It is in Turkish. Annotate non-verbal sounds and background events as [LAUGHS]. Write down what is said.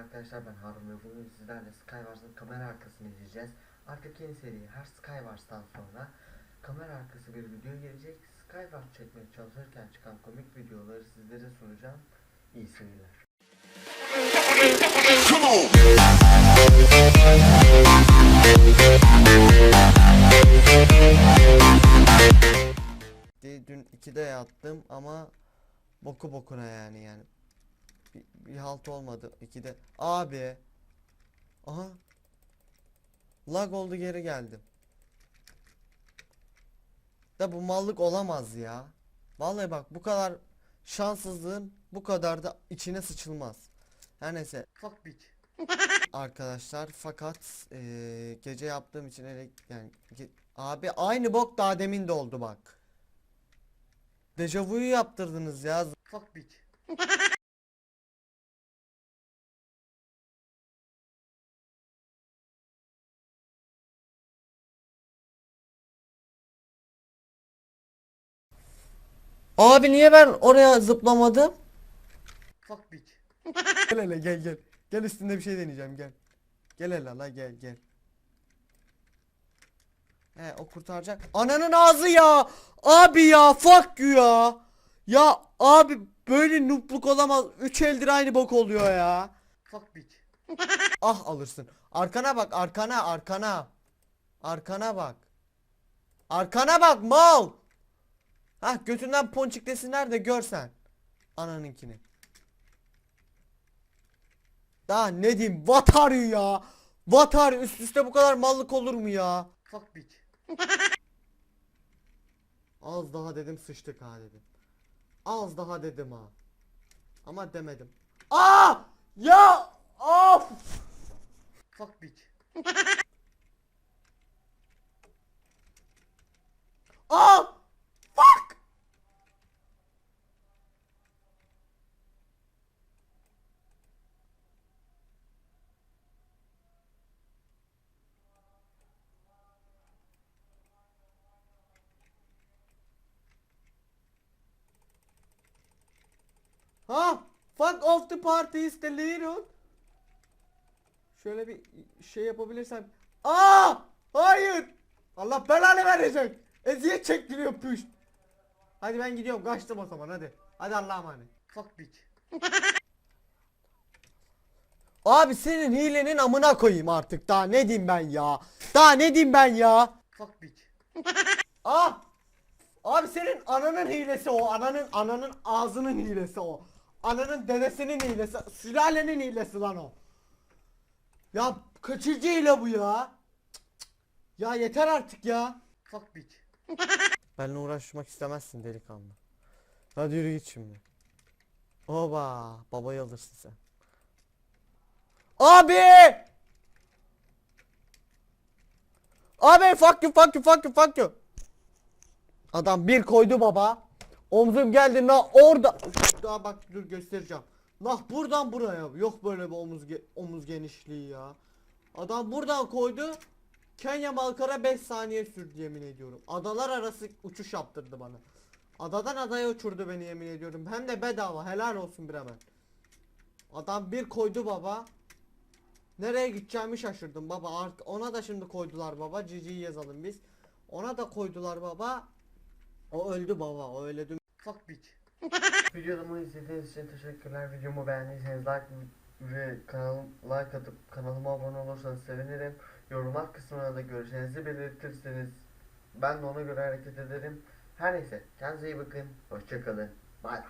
arkadaşlar ben Harun ve bugün sizlerle Skywars'ın kamera arkasını izleyeceğiz. Artık yeni seri her Skywars'tan sonra kamera arkası bir video gelecek. Skywars çekmeye çalışırken çıkan komik videoları sizlere sunacağım. İyi seyirler. Dün 2'de yattım ama boku bokuna yani yani. Bir, bir halt olmadı 2'de. Abi. Aha. Lag oldu geri geldim. Da bu mallık olamaz ya. Vallahi bak bu kadar şanssızlığın bu kadar da içine sıçılmaz. Her neyse. Fuck bitch. [LAUGHS] Arkadaşlar fakat eee, gece yaptığım için ele yani abi aynı bok daha demin de oldu bak. Dejavuyu yaptırdınız ya. Fuck bitch. [LAUGHS] Abi niye ben oraya zıplamadım? Fuck bitch. gel hele gel gel. Gel üstünde bir şey deneyeceğim gel. Gel hele la gel gel. He o kurtaracak. Ananın ağzı ya. Abi ya fuck you ya. Ya abi böyle nupluk olamaz. Üç eldir aynı bok oluyor ya. Fuck bitch. [LAUGHS] ah alırsın. Arkana bak arkana arkana. Arkana bak. Arkana bak mal. Hah götünden ponçik desinler de görsen. Ananınkini. Daha ne diyeyim? What are you ya? What are you? Üst üste bu kadar mallık olur mu ya? Fuck bitch. [LAUGHS] Az daha dedim sıçtık ha dedim. Az daha dedim ha. Ama demedim. Aa! Ya! Of! Fuck bitch. [LAUGHS] Aa! Fuck! Ha! Fuck off the party is the leader. Şöyle bir şey yapabilirsem. Aa! Hayır! Allah belanı verecek. Eziyet çektiriyor püş. Hadi ben gidiyorum. Kaçtım o zaman hadi. Hadi Allah'a emanet. Fuck bitch. [LAUGHS] Abi senin hilenin amına koyayım artık. Daha ne diyeyim ben ya? Daha ne diyeyim ben ya? Fuck bitch. [LAUGHS] ah! Abi senin ananın hilesi o. Ananın ananın ağzının hilesi o. Ananın dedesinin hilesi. Sülalenin hilesi lan o. Ya kaçıncı hile bu ya? Ya yeter artık ya. Fuck bitch. [LAUGHS] Benimle uğraşmak istemezsin delikanlı. Hadi yürü git şimdi. Oba babayı alırsın sen. Abi! Abi fuck you fuck you fuck you fuck you. Adam bir koydu baba. Omzum geldi la orada. Daha bak dur göstereceğim. Lah buradan buraya. Yok böyle bir omuz ge- omuz genişliği ya. Adam buradan koydu. Kenya Malkara 5 saniye sürdü yemin ediyorum. Adalar arası uçuş yaptırdı bana. Adadan adaya uçurdu beni yemin ediyorum. Hem de bedava. Helal olsun bir hemen. Adam bir koydu baba. Nereye gideceğimi şaşırdım baba. Ona da şimdi koydular baba. GG'yi yazalım biz. Ona da koydular baba. O öldü baba. O öyle düm. Fuck bitch. [LAUGHS] Videomu izlediğiniz için teşekkürler. Videomu beğendiyseniz like ve kanal like atıp kanalıma abone olursanız sevinirim. Yorumlar kısmına da görüşlerinizi belirtirseniz ben de ona göre hareket ederim. Her neyse kendinize iyi bakın. Hoşçakalın. Bye.